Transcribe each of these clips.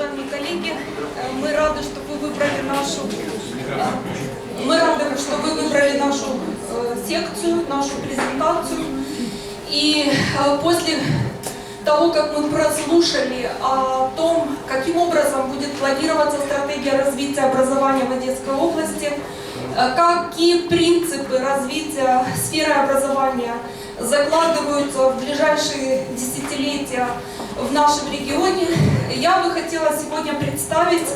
уважаемые коллеги, э, мы рады, что вы выбрали нашу, э, мы рады, что вы выбрали нашу э, секцию, нашу презентацию. И после того, как мы прослушали о том, каким образом будет планироваться стратегия развития образования в Одесской области, какие принципы развития сферы образования закладываются в ближайшие десятилетия в нашем регионе, я бы хотела сегодня представить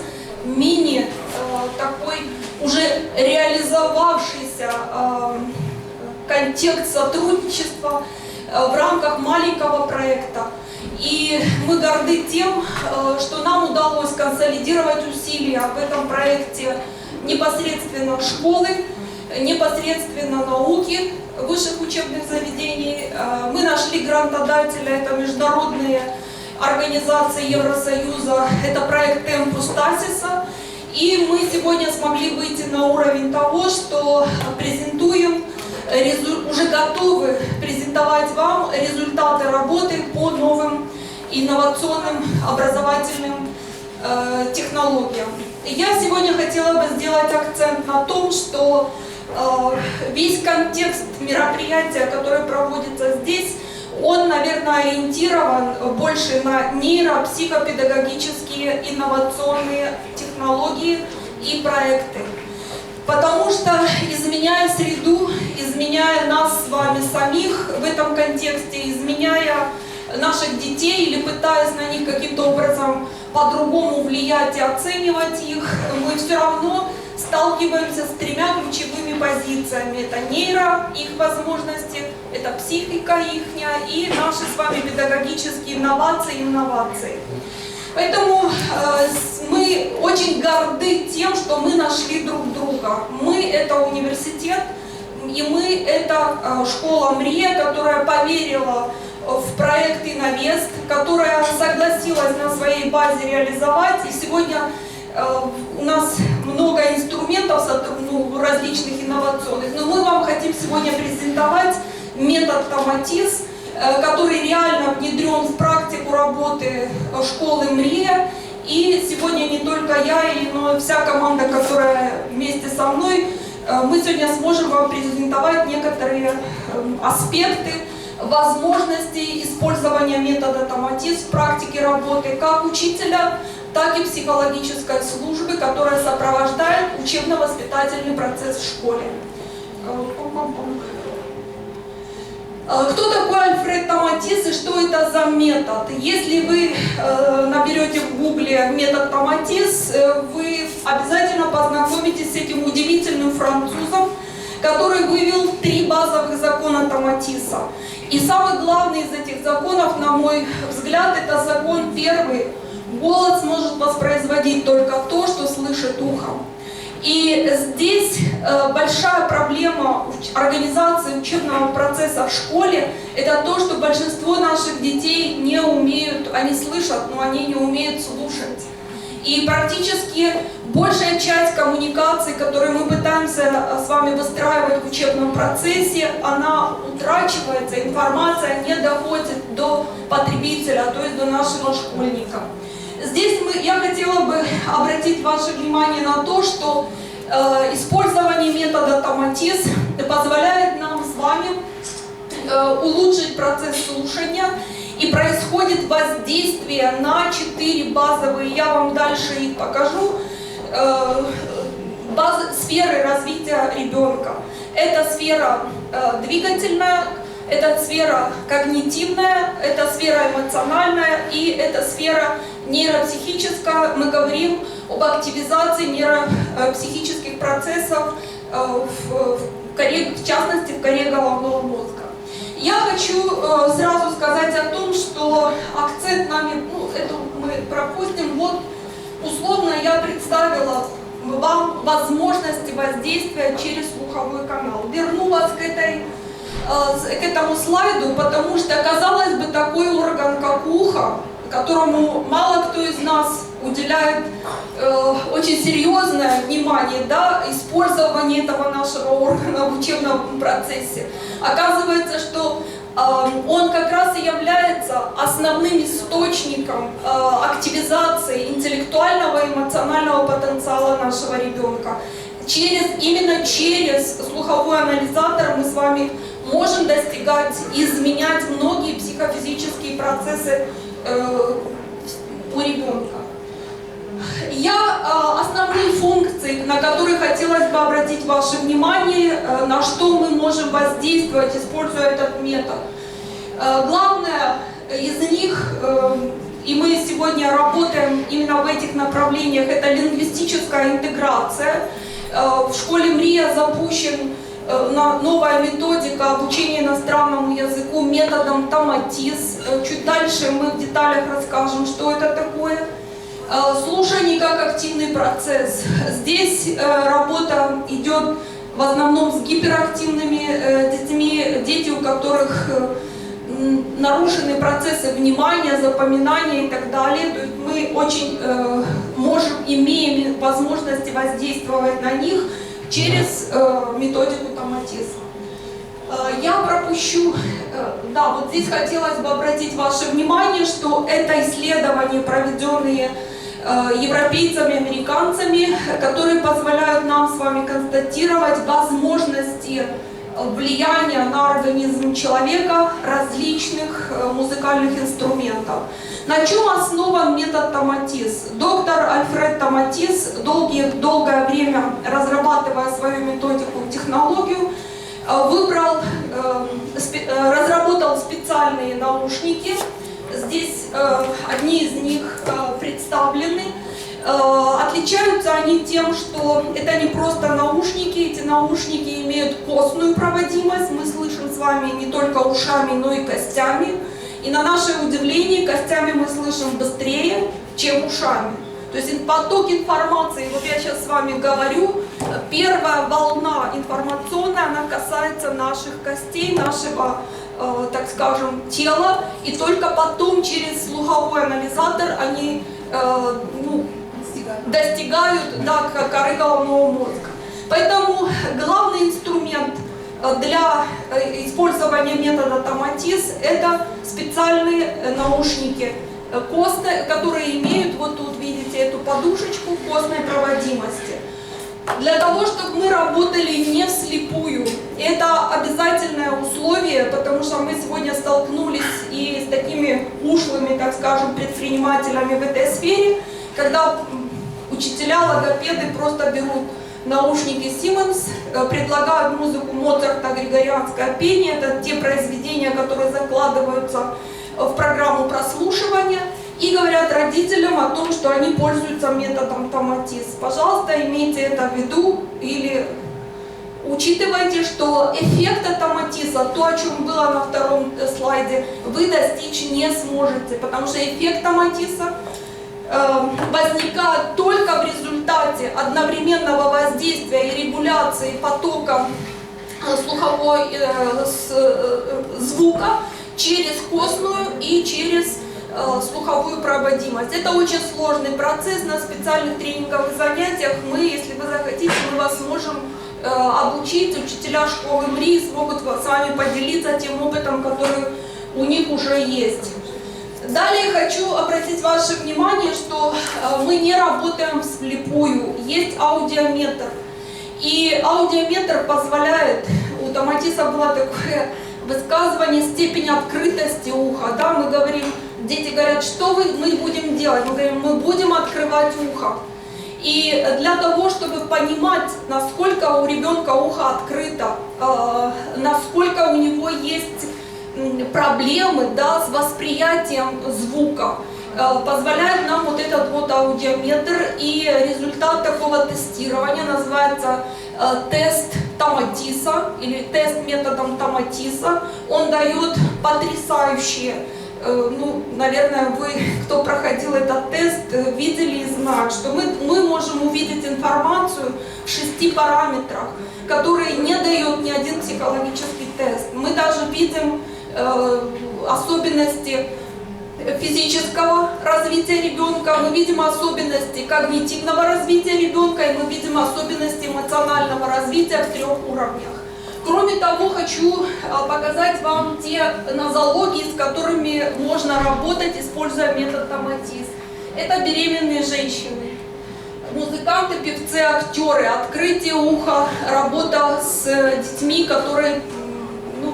мини э, такой уже реализовавшийся э, контекст сотрудничества э, в рамках маленького проекта. И мы горды тем, что нам удалось консолидировать усилия в этом проекте непосредственно школы, непосредственно науки высших учебных заведений. Мы нашли грантодателя, это международные организации Евросоюза, это проект Темпус Тасиса. И мы сегодня смогли выйти на уровень того, что презентуем, уже готовы презентовать вам результаты работы по новым инновационным образовательным э, технологиям. Я сегодня хотела бы сделать акцент на том, что э, весь контекст мероприятия, которое проводится здесь, он, наверное, ориентирован больше на нейропсихопедагогические инновационные технологии и проекты. Потому что, изменяя среду, изменяя нас с вами самих в этом контексте, изменяя наших детей или пытаясь на них каким-то образом по-другому влиять и оценивать их, мы все равно сталкиваемся с тремя ключевыми позициями. Это нейро, их возможности, это психика их и наши с вами педагогические инновации инновации. Поэтому э, мы очень горды тем, что мы нашли друг друга. Мы это университет, и мы это э, школа МРИА, которая поверила в проект Инновест, которая согласилась на своей базе реализовать. И сегодня э, у нас много инструментов ну, различных инновационных, но мы вам хотим сегодня презентовать метод Томатис, э, который реально внедрен в практику работы э, школы МРИА. И сегодня не только я, но и вся команда, которая вместе со мной, э, мы сегодня сможем вам презентовать некоторые аспекты возможностей использования метода Томатис в практике работы как учителя, так и психологической службы, которая сопровождает учебно-воспитательный процесс в школе. Э, Кто такой Альфред Томатис и что это за метод? Если вы э, наберете в гугле метод Томатис, э, вы обязательно познакомитесь с этим удивительным французом, который вывел три базовых закона Томатиса. И самый главный из этих законов, на мой взгляд, это закон первый. Голос может воспроизводить только то, что слышит ухом. И здесь э, большая проблема организации учебного процесса в школе – это то, что большинство наших детей не умеют, они слышат, но они не умеют слушать. И практически большая часть коммуникаций, которые мы пытаемся э, с вами выстраивать в учебном процессе, она утрачивается, информация не доходит до потребителя, то есть до нашего школьника. Здесь мы, я хотела бы обратить ваше внимание на то, что э, использование метода Томатис позволяет нам с вами э, улучшить процесс слушания и происходит воздействие на четыре базовые, я вам дальше их покажу, э, базы, сферы развития ребенка. Это сфера э, двигательная, это сфера когнитивная, это сфера эмоциональная и это сфера нейропсихическая. Мы говорим об активизации нейропсихических процессов, э, в, коре- в частности в коре головного мозга. Я хочу э, сразу сказать о том, что акцент нами, ну, это мы пропустим. Вот условно я представила вам возможности воздействия через слуховой канал. Верну вас к этой э, к этому слайду, потому что, казалось бы, такой орган, как ухо, которому мало кто из нас уделяет э, очень серьезное внимание, да, использование этого нашего органа в учебном процессе. Оказывается, что он как раз и является основным источником активизации интеллектуального и эмоционального потенциала нашего ребенка. Через, именно через слуховой анализатор мы с вами можем достигать, изменять многие психофизические процессы э, у ребенка. Я э, основные функции, на которые хотелось бы обратить ваше внимание, э, на что мы можем воздействовать, используя этот метод. Э, главное из них, э, и мы сегодня работаем именно в этих направлениях, это лингвистическая интеграция. Э, в школе МРИА запущен Э, новая методика обучения иностранному языку методом томатиз. Э, чуть дальше мы в деталях расскажем, что это такое. Э, слушание как активный процесс. Здесь работа идет в основном с гиперактивными детьми, дети, у которых нарушены процессы внимания, запоминания и так далее. То есть мы очень можем, имеем возможности воздействовать на них через э, методику томатиз. Э, я пропущу, э, да, вот здесь хотелось бы обратить ваше внимание, что это исследования, проведенные э, европейцами, американцами, которые позволяют нам с вами констатировать возможности влияния на организм человека различных э, музыкальных инструментов. На чем основан метод Томатис? Доктор Альфред Томатис, долгие, долгое время разрабатывая свою методику, технологию, э, выбрал, э, э, разработал специальные наушники. Здесь одни из них представлены. Отличаются они тем, что это не просто наушники, эти наушники имеют костную проводимость, мы слышим с вами не только ушами, но и костями. И на наше удивление, костями мы слышим быстрее, чем ушами. То есть поток информации, вот я сейчас с вами говорю, первая волна информационная, она касается наших костей, нашего, э, так скажем, тела, и только потом через слуховой анализатор они э, ну, достигают да, коры головного мозга. Поэтому для э, использования метода томатиз это специальные э, наушники костные, которые имеют, вот тут видите эту подушечку костной проводимости. Для того, чтобы мы работали не вслепую, это обязательное условие, потому что мы сегодня столкнулись и с такими ушлыми, так скажем, предпринимателями в этой сфере, когда учителя, логопеды просто берут наушники Siemens, э, предлагают музыку Моцарта, григорианское пение, это те произведения, которые закладываются в программу прослушивания, и говорят родителям о том, что они пользуются методом томатиз. Пожалуйста, имейте это в виду или учитывайте, что эффект томатиза, то, о чем было на втором слайде, вы достичь не сможете, потому что эффект томатиза Эм, возникает только в результате одновременного воздействия и регуляции потока э, слуховой э, э, звука через костную и через слуховую проводимость. Это очень сложный процесс. На специальных тренинговых занятиях мы, если вы захотите, мы вас можем обучить. Учителя школы МРИ смогут с вами поделиться тем опытом, который у них уже есть. Далее хочу обратить ваше внимание, что э, мы не работаем вслепую. Есть аудиометр. И аудиометр позволяет, у Томатиса было такое высказывание степень открытости уха. Да, мы говорим, дети говорят, что вы, мы будем делать? Мы говорим, мы будем открывать ухо. И для того, чтобы понимать, насколько у ребенка ухо открыто, э, насколько у него есть проблемы да, с восприятием звука, э, позволяет нам вот этот вот аудиометр и результат такого тестирования называется э, тест Томатиса или тест методом Томатиса. Он дает потрясающие э, ну, наверное, вы, кто проходил этот тест, видели и знают, что мы, мы можем увидеть информацию в шести параметрах, которые не дает ни один психологический тест. Мы даже видим особенности физического развития ребенка, мы видим особенности когнитивного развития ребенка, и мы видим особенности эмоционального развития в трех уровнях. Кроме того, хочу а, показать вам те нозологии, с которыми можно работать, используя метод томатиз. Это беременные женщины, музыканты, певцы, актеры, открытие уха, работа с детьми, которые,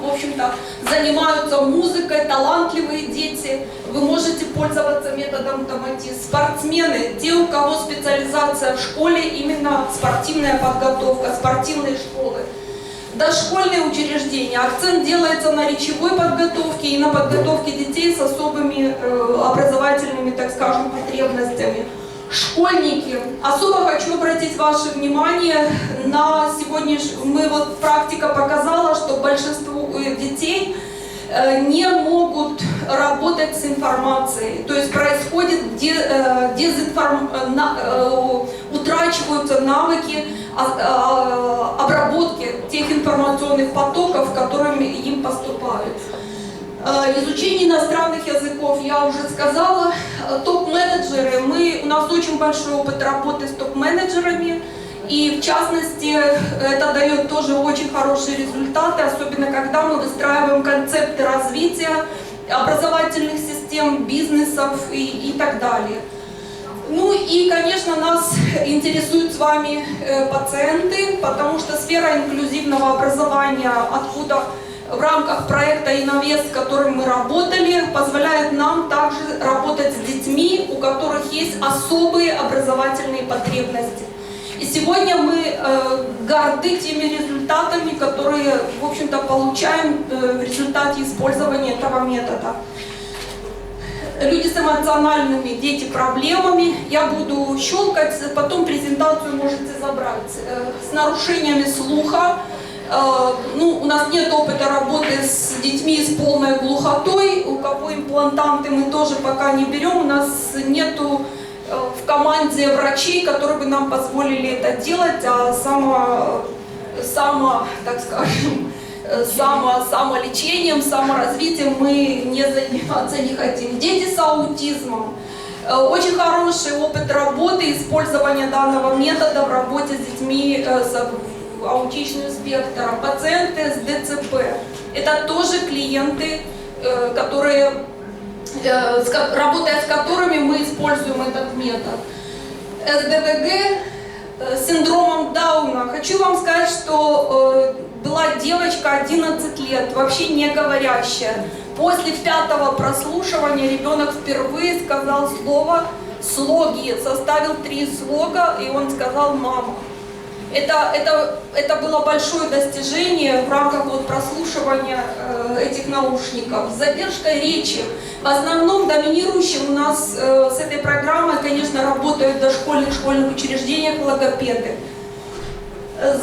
в общем-то, занимаются музыкой, талантливые дети. Вы можете пользоваться методом томатиз. Спортсмены, те, у кого специализация в школе, именно спортивная подготовка, спортивные школы. Дошкольные учреждения. Акцент делается на речевой подготовке и на подготовке детей с особыми э, образовательными, так скажем, потребностями. Школьники. Особо хочу обратить ваше внимание на сегодняшний... Мы вот практика показала, что большинство э, детей э, не могут работать с информацией. То есть происходит э, дезинформ... э, утрачиваются навыки а- а, обработки тех информационных потоков, которыми им поступают. Изучение иностранных языков, я уже сказала. Топ-менеджеры, мы, у нас очень большой опыт работы с топ-менеджерами. И в частности, это дает тоже очень хорошие результаты, особенно когда мы выстраиваем концепты развития образовательных систем, бизнесов и, и так далее. Ну и, конечно, нас интересуют с вами э, пациенты, потому что сфера инклюзивного образования, откуда в рамках проекта «Инновест», с которым мы работали, позволяет нам также работать с детьми, у которых есть особые образовательные потребности. И сегодня мы э, горды теми результатами, которые, в общем-то, получаем э, в результате использования этого метода люди с эмоциональными, дети проблемами. Я буду щелкать, потом презентацию можете забрать. Э, С нарушениями слуха. Э, Ну, у нас нет опыта работы с детьми с полной глухотой. У кого имплантанты мы тоже пока не берем. У нас нету в команде врачей, которые бы нам позволили это делать, а само, само так скажем, э, само, самолечением, саморазвитием мы не заниматься не хотим. Дети с аутизмом. Э, Очень хороший опыт работы, использования данного метода в работе с детьми э, с аутичным спектром. Пациенты с ДЦП. Это тоже клиенты, э, которые, э, работая с которыми мы используем этот метод. СДВГ э, с синдромом Дауна. Хочу вам сказать, что э, была девочка 11 лет, вообще не говорящая. После пятого прослушивания ребенок впервые сказал слово слоги, составил три слога, и он сказал «мама». Это, это, это было большое достижение в рамках вот прослушивания э, этих наушников. С задержкой речи. В основном доминирующим у нас э, с этой программой, конечно, работают в дошкольных школьных учреждениях логопеды. Э,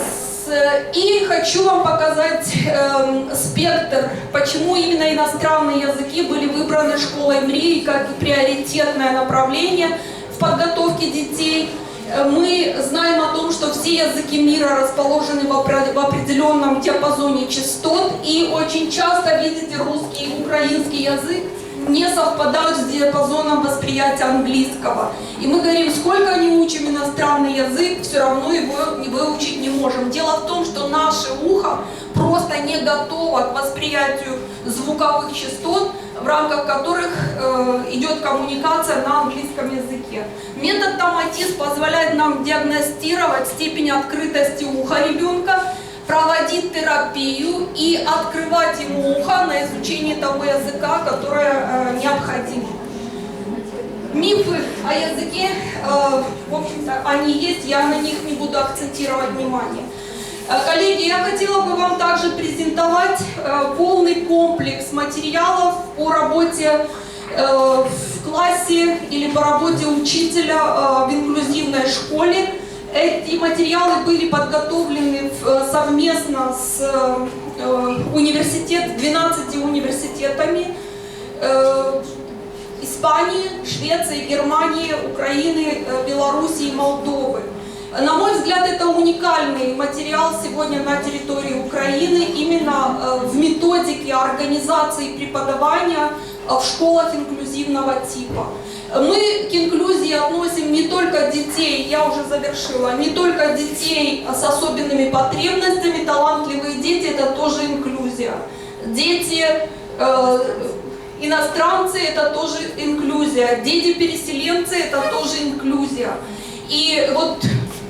И хочу вам показать эм, спектр, почему именно иностранные языки были выбраны школой МРИ как приоритетное направление в подготовке детей. Э, Мы знаем о том, что все языки мира расположены в опре- в определенном диапазоне частот, и очень часто видите русский и украинский язык не совпадают с диапазоном восприятия английского. И мы говорим, сколько не учим иностранный язык, все равно его не выучить не можем. Дело в том, что наше ухо просто не готово к восприятию звуковых частот, в рамках которых э, идет коммуникация на английском языке. Метод томатиз позволяет нам диагностировать степень открытости уха ребенка, проводить терапию и открывать ему ухо на изучение того языка, которое э, необходимо. Мифы о языке, э, в общем-то, они есть, я на них не буду акцентировать внимание. Э, Коллеги, я хотела бы вам также презентовать э, полный комплекс материалов по работе э, в классе или по работе учителя в инклюзивной школе. Эти материалы были подготовлены совместно с университет, 12 университетами Испании, Швеции, Германии, Украины, Белоруссии и Молдовы. На мой взгляд, это уникальный материал сегодня на территории Украины именно э, в методике организации преподавания э, в школах инклюзивного типа. Мы к инклюзии относим не только детей, я уже завершила, не только детей с особенными потребностями, талантливые дети – это тоже инклюзия. Дети э, иностранцы – это тоже инклюзия, дети-переселенцы – это тоже инклюзия. И вот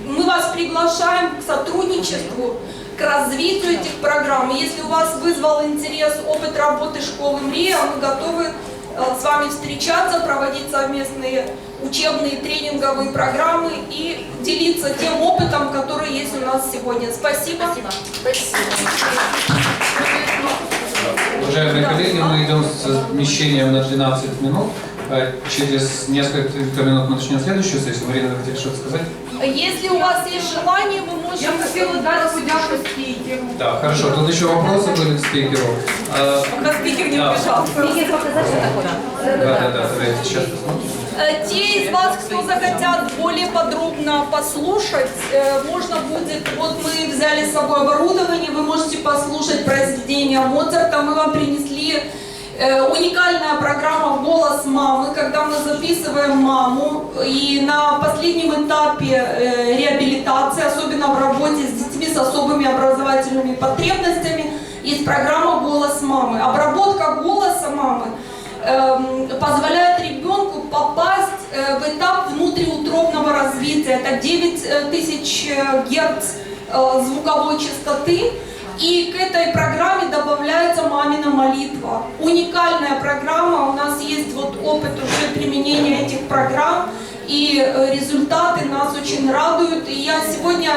мы вас приглашаем к сотрудничеству, к развитию этих программ. И Если у вас вызвал интерес опыт работы школы МРИА, мы готовы э, с вами встречаться, проводить совместные учебные тренинговые программы и делиться тем опытом, который есть у нас сегодня. Спасибо. Уважаемые Да. коллеги, мы идем с замещением на 12 минут. Э, Через несколько минут мы начнем следующую сессию. Марина, вы хотите что-то сказать? Если у вас есть желание, вы можете... Я хотела дать подяку спикеру. Да, хорошо. Тут еще вопросы были к спикеру. Э, Пока спикер не Да. убежал. Спикер показать, что такое. Да, да, да, давайте сейчас посмотрим. Э, Те из вас, кто захотят более подробно послушать, э, можно будет, вот мы взяли с собой оборудование, вы можете послушать произведения Моцарта, мы вам принесли уникальная программа «Голос мамы», когда мы записываем маму, и на последнем этапе э, реабилитации, особенно в работе с детьми с особыми образовательными потребностями, есть программа «Голос мамы». Обработка голоса мамы эм, позволяет ребенку попасть э, в этап внутриутробного развития. Это 9 э, тысяч э, герц э, звуковой частоты. И к этой программе добавляется мамина молитва. Уникальная программа. У нас есть вот опыт уже применения этих программ. И э, результаты нас очень радуют. И я сегодня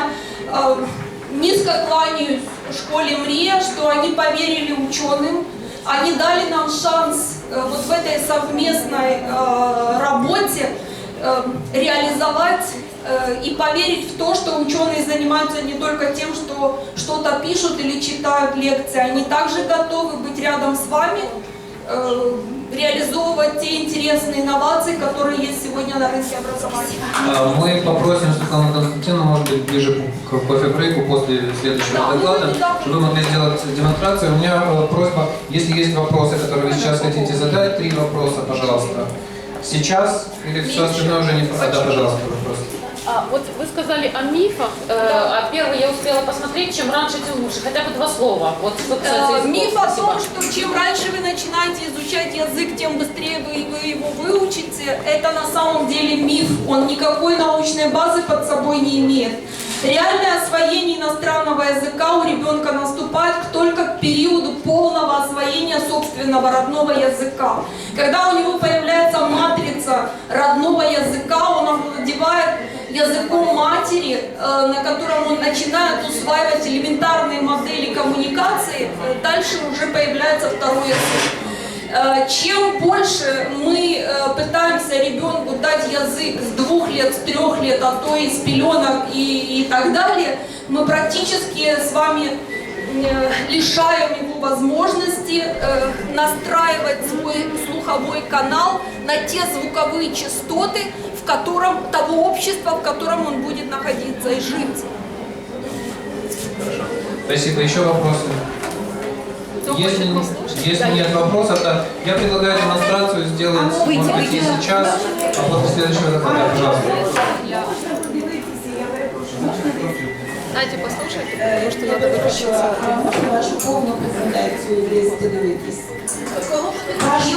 э, низко кланяюсь школе МРИА, что они поверили ученым, они дали нам шанс э, вот в этой совместной э, работе э, реализовать и поверить в то, что ученые занимаются не только тем, что что-то пишут или читают лекции, они также готовы быть рядом с вами, э, реализовывать те интересные инновации, которые есть сегодня на рынке образования. А, Мы попросим Светлану Константиновну, может быть, ближе к кофе-брейку после следующего Да, мы доклада, будем, да. чтобы вы могли сделать демонстрацию. У меня э, просьба, если есть вопросы, которые вы сейчас хотите задать, три вопроса, пожалуйста. Сейчас или все остальное уже не... А, Да, пожалуйста, вопрос. А, вот вы сказали о мифах, э, а первый я успела посмотреть, чем раньше, тем лучше. Хотя бы два слова. Вот касается Э, языков. Миф о том, что чем раньше вы начинаете изучать язык, тем быстрее вы, вы его выучите, это на самом деле миф. Он никакой научной базы под собой не имеет. Реальное освоение иностранного языка у ребенка наступает только к периоду полного освоения собственного родного языка. Когда у него появляется матрица родного языка, языком матери, э, на котором он начинает усваивать элементарные модели коммуникации, дальше уже появляется второй язык. Э, Чем больше мы э, пытаемся ребенку дать язык с двух лет, с трех лет, а то и с пеленок и, и так далее, мы практически с вами лишаем его возможности настраивать свой слуховой канал на те звуковые частоты, в котором того общества, в котором он будет находиться и жить. Спасибо. Еще вопросы? Кто Если, хочет послушать? если нет вопросов, то я предлагаю демонстрацию сделать, может быть, и сейчас, а после следующего доклада, пожалуйста. Надя, послушай, потому что надо выключиться. Вашу повну презентацію десь дивитись. Вашу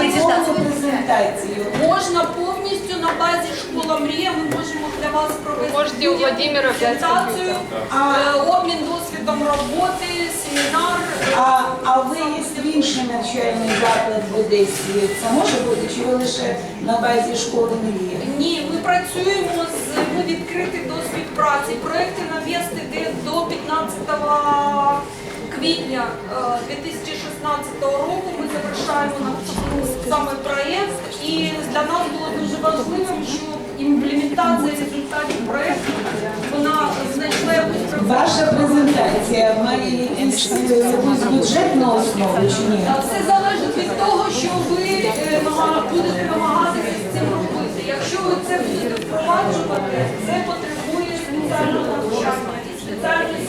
повну презентацію. Можна повністю на базі школа мрія. Ми можемо для вас провести презентацію, е, обмін досвідом роботи, семінар. А, а виїзд в інший навчальний заклад в Одесі, це може бути, чи ви лише на базі школи мрії? Ні, ми працюємо з ми відкриті до співпраці. Проекти навіст іде до 15 квітня е, 2016 року ми завершаємо саме проєкт, і для нас було дуже важливим, що імплементація результатів проєкту вона знайшла якусь Ваша презентація має якусь бюджетну основу чи ні? Е, все залежить від того, що ви е, будете намагатися з цим робити. Якщо ви це будете впроваджувати, це потребує спеціального навчання і спеціальної